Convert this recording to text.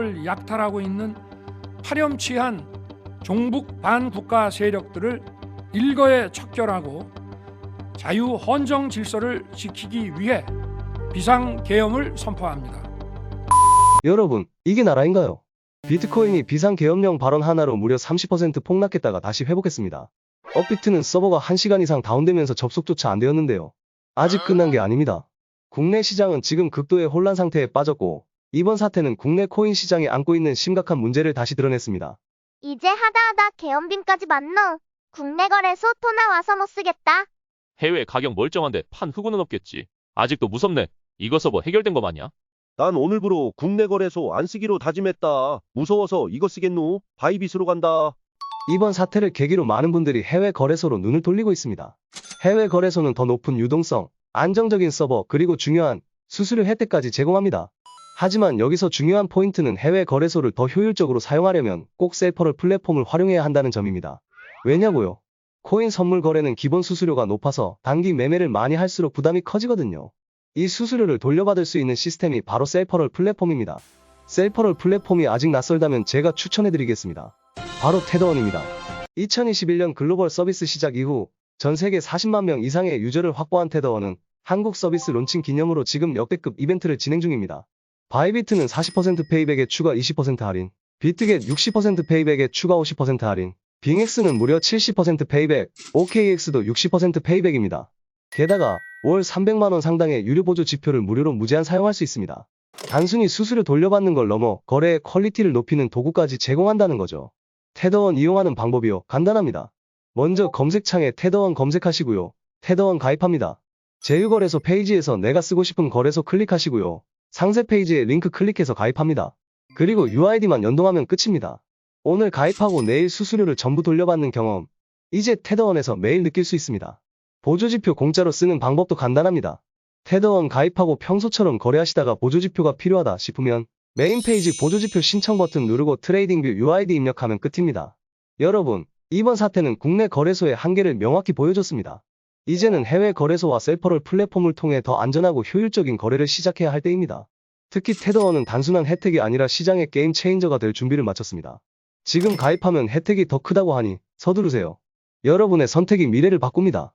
을 약탈하고 있는 파렴치한 종북 반국가 세력들을 일거에 척결하고 자유 헌정 질서를 지키기 위해 비상 계엄을 선포합니다. 여러분, 이게 나라인가요? 비트코인이 비상 계엄령 발언 하나로 무려 30% 폭락했다가 다시 회복했습니다. 업비트는 서버가 1시간 이상 다운되면서 접속조차 안 되었는데요. 아직 끝난 게 아닙니다. 국내 시장은 지금 극도의 혼란 상태에 빠졌고 이번 사태는 국내 코인 시장이 안고 있는 심각한 문제를 다시 드러냈습니다. 이제 하다하다 개엄빔까지 맞노. 국내 거래소 토 나 와서 못 쓰겠다. 해외 가격 멀쩡한데 판 흑우는 없겠지. 아직도 무섭네. 이거 서버 해결된 거 마냐? 난 오늘부로 국내 거래소 안 쓰기로 다짐했다. 무서워서 이거 쓰겠노? 바이빗으로 간다. 이번 사태를 계기로 많은 분들이 해외 거래소로 눈을 돌리고 있습니다. 해외 거래소는 더 높은 유동성, 안정적인 서버, 그리고 중요한 수수료 혜택까지 제공합니다. 하지만 여기서 중요한 포인트는 해외 거래소를 더 효율적으로 사용하려면 꼭 셀퍼럴 플랫폼을 활용해야 한다는 점입니다. 왜냐고요? 코인 선물 거래는 기본 수수료가 높아서 단기 매매를 많이 할수록 부담이 커지거든요. 이 수수료를 돌려받을 수 있는 시스템이 바로 셀퍼럴 플랫폼입니다. 셀퍼럴 플랫폼이 아직 낯설다면 제가 추천해드리겠습니다. 바로 테더원입니다. 2021년 글로벌 서비스 시작 이후 전 세계 40만 명 이상의 유저를 확보한 테더원은 한국 서비스 론칭 기념으로 지금 역대급 이벤트를 진행 중입니다. 바이비트는 40% 페이백에 추가 20% 할인, 비트겟 60% 페이백에 추가 50% 할인, 빙엑스는 무려 70% 페이백, OKX도 60% 페이백입니다. 게다가 월 300만원 상당의 유료 보조 지표를 무료로 무제한 사용할 수 있습니다. 단순히 수수료 돌려받는 걸 넘어 거래의 퀄리티를 높이는 도구까지 제공한다는 거죠. 테더원 이용하는 방법이요. 간단합니다. 먼저 검색창에 테더원 검색하시고요. 테더원 가입합니다. 제휴거래소 페이지에서 내가 쓰고 싶은 거래소 클릭하시고요. 상세 페이지에 링크 클릭해서 가입합니다. 그리고 UID만 연동하면 끝입니다. 오늘 가입하고 내일 수수료를 전부 돌려받는 경험. 이제 테더원에서 매일 느낄 수 있습니다. 보조지표 공짜로 쓰는 방법도 간단합니다. 테더원 가입하고 평소처럼 거래하시다가 보조지표가 필요하다 싶으면 메인 페이지 보조지표 신청 버튼 누르고 트레이딩뷰 UID 입력하면 끝입니다. 여러분, 이번 사태는 국내 거래소의 한계를 명확히 보여줬습니다. 이제는 해외 거래소와 셀퍼럴 플랫폼을 통해 더 안전하고 효율적인 거래를 시작해야 할 때입니다. 특히 테더원은 단순한 혜택이 아니라 시장의 게임 체인저가 될 준비를 마쳤습니다. 지금 가입하면 혜택이 더 크다고 하니 서두르세요. 여러분의 선택이 미래를 바꿉니다.